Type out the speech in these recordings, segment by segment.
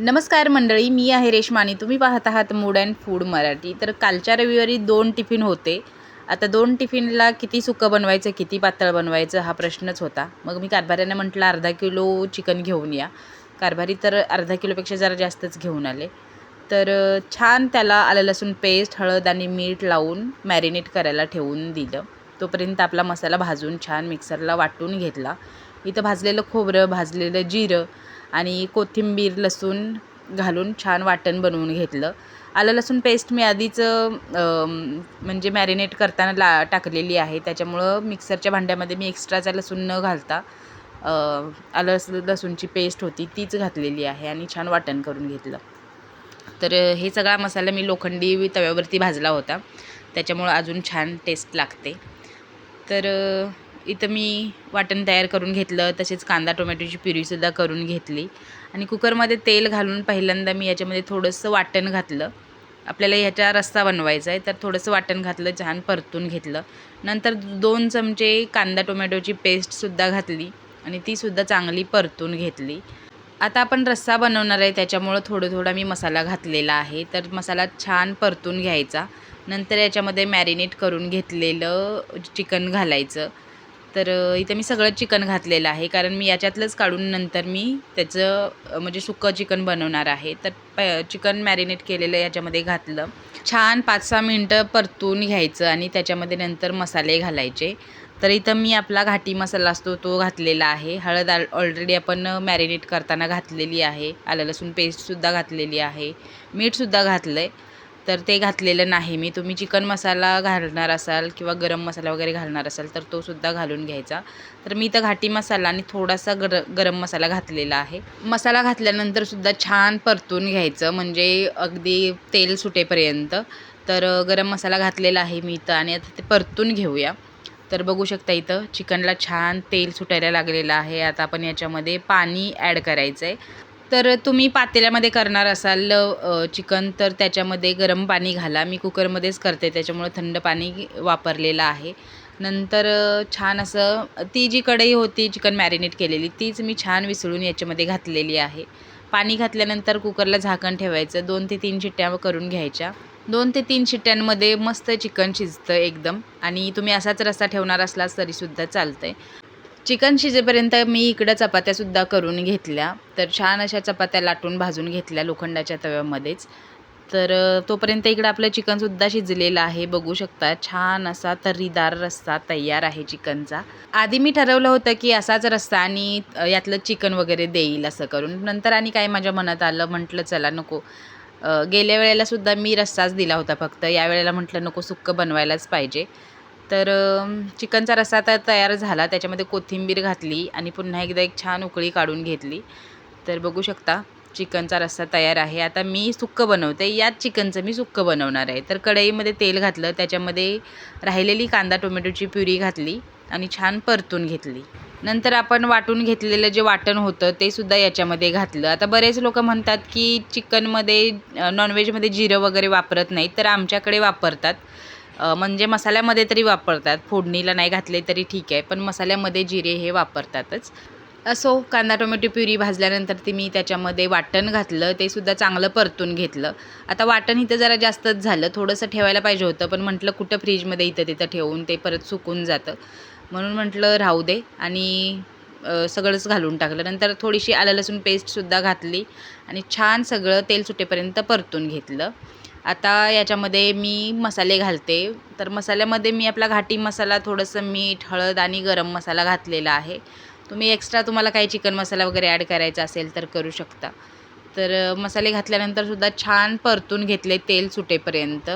नमस्कार मंडळी मी आहे रेशमानी तुम्ही पाहत आहात मूड अँड फूड मराठी. तर कालच्या रविवारी दोन टिफिन होते. आता दोन टिफिनला किती सुकं बनवायचं किती पातळ बनवायचं हा प्रश्नच होता. मग मी कारभाऱ्याने म्हटलं अर्धा किलो चिकन घेऊन या. कारभारी तर अर्धा किलोपेक्षा जरा जास्तच घेऊन आले. तर छान त्याला आलं लसूण पेस्ट हळद आणि मीठ लावून मॅरिनेट करायला ठेवून दिलं. तोपर्यंत आपला मसाला भाजून छान मिक्सरला वाटून घेतला. इथं भाजलेलं खोबरं भाजलेलं जिरं आणि कोथिंबीर लसूण घालून छान वाटण बनवून घेतलं. आलं लसूण पेस्ट मी आधीच म्हणजे मॅरिनेट करताना ला टाकलेली आहे. त्याच्यामुळं मिक्सरच्या भांड्यामध्ये मी एक्स्ट्राचा लसूण न घालता आलं लसूणची पेस्ट होती तीच घातलेली आहे आणि छान वाटण करून घेतलं. तर हे सगळा मसाला मी लोखंडी तव्यावरती भाजला होता. त्याच्यामुळं अजून छान टेस्ट लागते. तर इथं मी वाटण तयार करून घेतलं तसेच कांदा टोमॅटोची प्युरीसुद्धा करून घेतली. आणि कुकरमध्ये तेल घालून पहिल्यांदा मी याच्यामध्ये थोडंसं वाटण घातलं. आपल्याला ह्याचा रस्सा बनवायचा आहे तर थोडंसं वाटण घातलं छान परतून घेतलं. नंतर दोन चमचे कांदा टोमॅटोची पेस्टसुद्धा घातली आणि तीसुद्धा चांगली परतून घेतली. आता आपण रस्सा बनवणार आहे त्याच्यामुळं थोडं थोडा मी मसाला घातलेला आहे. तर मसाला छान परतून घ्यायचा. नंतर याच्यामध्ये मॅरिनेट करून घेतलेलं चिकन घालायचं. तर इथे इथं मी सगळं चिकन घातलेलं आहे. कारण मी याच्यातलंच काढून नंतर मी त्याचं म्हणजे सुक्कं चिकन बनवणार आहे. तर प चिकन मॅरिनेट केलेलं याच्यामध्ये घातलं. छान पाच सहा मिनटं परतून घ्यायचं आणि त्याच्यामध्ये नंतर मसाले घालायचे. तर इथं मी आपला घाटी मसाला असतो तो घातलेला आहे. हळद ऑल ऑलरेडी आपण मॅरिनेट करताना घातलेली आहे. आलं लसूण पेस्टसुद्धा घातलेली आहे. मीठसुद्धा घातलं आहे तर ते घातलेलं नाही. मी तुम्ही चिकन मसाला घालणार असाल किंवा गरम मसाला वगैरे घालणार असाल तर तो सुद्धा घालून घ्यायचा. तर मी इथं घाटी मसाला आणि थोडासा गर गरम मसाला घातलेला आहे. मसाला घातल्यानंतर सुद्धा छान परतून घ्यायचं म्हणजे अगदी तेल सुटेपर्यंत. तर गरम मसाला घातलेला आहे मी इथं आणि आता ते परतून घेऊया. तर बघू शकता इथं चिकनला छान तेल सुटायला लागलेलं आहे. आता आपण याच्यामध्ये पाणी ॲड करायचं आहे तर तुम्ही पातेल्यामध्ये करणार असाल चिकन तर त्याच्यामध्ये गरम पाणी घाला. मी कुकरमध्येच करते त्याच्यामुळं थंड पाणी वापरलेलं आहे. नंतर छान असं ती जी कढई होती चिकन मॅरिनेट केलेली तीच मी छान विसळून याच्यामध्ये घातलेली आहे. पाणी घातल्यानंतर कुकरला झाकण ठेवायचं. दोन ते तीन शिट्ट्या करून घ्यायच्या. दोन ते तीन शिट्ट्यांमध्ये मस्त चिकन शिजतं एकदम. आणि तुम्ही असाच रस्सा ठेवणार असलास तरीसुद्धा चालतं आहे चिकन शिजेपर्यंत मी इकडं चपात्यासुद्धा करून घेतल्या. तर छान अशा चपात्या लाटून भाजून घेतल्या लोखंडाच्या तव्यामध्येच. तर तोपर्यंत इकडं आपलं चिकनसुद्धा शिजलेलं आहे. बघू शकता छान असा तर्रीदार रस्सा तयार आहे चिकनचा. आधी मी ठरवलं होतं की असाच रस्सा आणि यातलं चिकन वगैरे देईल असं करून. नंतर आणि काय माझ्या मनात आलं म्हटलं चला नको. गेल्या वेळेलासुद्धा मी रस्साच दिला होता फक्त. यावेळेला म्हटलं नको सुक्कं बनवायलाच पाहिजे. तर चिकनचा रस्सा आता तयार झाला. त्याच्यामध्ये कोथिंबीर घातली आणि पुन्हा एकदा एक छान उकळी काढून घेतली. तर बघू शकता चिकनचा रस्सा तयार आहे. आता मी सुक्कं बनवते. यात चिकनचं मी सुक्कं बनवणार आहे. तर कढईमध्ये तेल घातलं. त्याच्यामध्ये राहिलेली कांदा टोमॅटोची प्युरी घातली आणि छान परतून घेतली. नंतर आपण वाटून घेतलेलं जे वाटण होतं ते सुद्धा याच्यामध्ये घातलं. आता बरेच लोक म्हणतात की चिकनमध्ये नॉनव्हेजमध्ये जिरं वगैरे वापरत नाहीत. तर आमच्याकडे वापरतात. म्हणजे मसाल्यामध्ये तरी वापरतात. फोडणीला नाही घातले तरी ठीक आहे पण मसाल्यामध्ये जिरे हे वापरतातच. असो कांदा टोमॅटो प्युरी भाजल्यानंतर ती मी त्याच्यामध्ये वाटण घातलं. ते सुद्धा चांगलं परतून घेतलं. आता वाटण इथं जरा जास्तच झालं. थोडंसं ठेवायला पाहिजे होतं पण म्हटलं कुठं फ्रीजमध्ये इथं तिथं ठेवून ते परत सुकून जातं. म्हणून म्हटलं राहू दे. आणि सगळंच घालून टाकलं. नंतर थोडीशी आलं लसूण पेस्टसुद्धा घातली आणि छान सगळं तेल सुटेपर्यंत परतून घेतलं. आता याच्यामध्ये मी मसाले घालते. तर मसाल्यामध्ये मी आपला घाटी मसाला थोडंसं मीठ हळद आणि गरम मसाला घातलेला आहे. तुम्ही एक्स्ट्रा तुम्हाला काही चिकन मसाला वगैरे ॲड करायचा असेल तर करू शकता. तर मसाले घातल्यानंतर सुद्धा छान परतून घेतले तेल सुटेपर्यंत.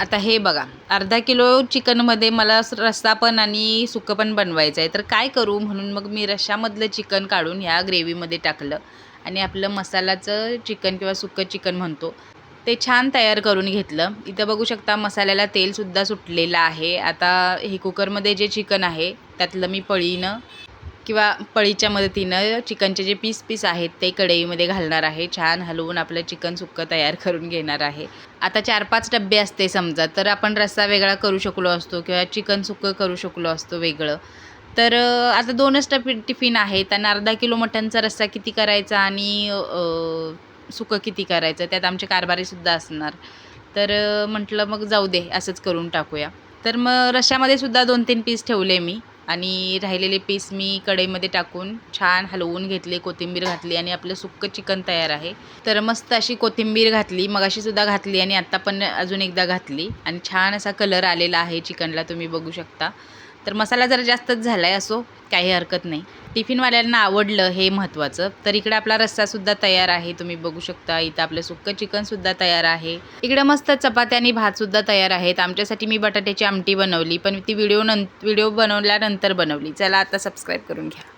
आता हे बघा अर्धा किलो चिकनमध्ये मला स- रस्सा पण आणि सुकं पण बनवायचं आहे. तर काय करू म्हणून मग मी रश्शामधलं चिकन काढून ह्या ग्रेव्हीमध्ये टाकलं. आणि आपलं मसाल्याचं चिकन किंवा सुकं चिकन म्हणतो ते छान तयार करून घेतलं. इथं बघू शकता मसाल्याला तेलसुद्धा सुटलेलं आहे. आता हे कुकरमध्ये जे चिकन आहे त्यातलं मी पळीनं किंवा पळीच्या मदतीनं चिकनचे जे पीस पीस आहेत ते कढईमध्ये घालणार आहे. छान हलवून आपलं चिकन सुक्कं तयार करून घेणार आहे. आता चार पाच डब्बे असते समजा तर आपण रस्सा वेगळा करू शकलो असतो किंवा चिकन सुक्कं करू शकलो असतो वेगळं. तर आता दोनच टफि टिफिन आहेत. आणि अर्धा किलो मटनचा रस्सा किती करायचा आणि सुकं किती करायचं त्यात आमचे कारभारीसुद्धा असणार. तर म्हटलं मग जाऊ दे असंच करून टाकूया. तर मग रश्यामध्ये सुद्धा दोन तीन पीस ठेवले मी आणि राहिलेले पीस मी कढईमध्ये टाकून छान हलवून घेतले कोथिंबीर घातली आणि आपलं सुक्क चिकन तयार आहे. तर मस्त अशी कोथिंबीर घातली मगाशी सुद्धा घातली आणि आत्ता पण अजून एकदा घातली. आणि छान असा कलर आलेला आहे चिकनला तुम्ही बघू शकता. तर मसाला जरा जास्तच झाला आहे असो काही हरकत नाही. टिफिनवाल्यांना आवडलं हे महत्त्वाचं. तर इकडे आपला रस्सासुद्धा तयार आहे तुम्ही बघू शकता. इथं आपलं सुक्कं चिकनसुद्धा तयार आहे. इकडे मस्त चपात्या आणि भातसुद्धा तयार आहेत. आमच्यासाठी मी बटाट्याची आमटी बनवली पण ती व्हिडिओ नं व्हिडिओ बनवल्यानंतर बनवली. चला आता सबस्क्राईब करून घ्या.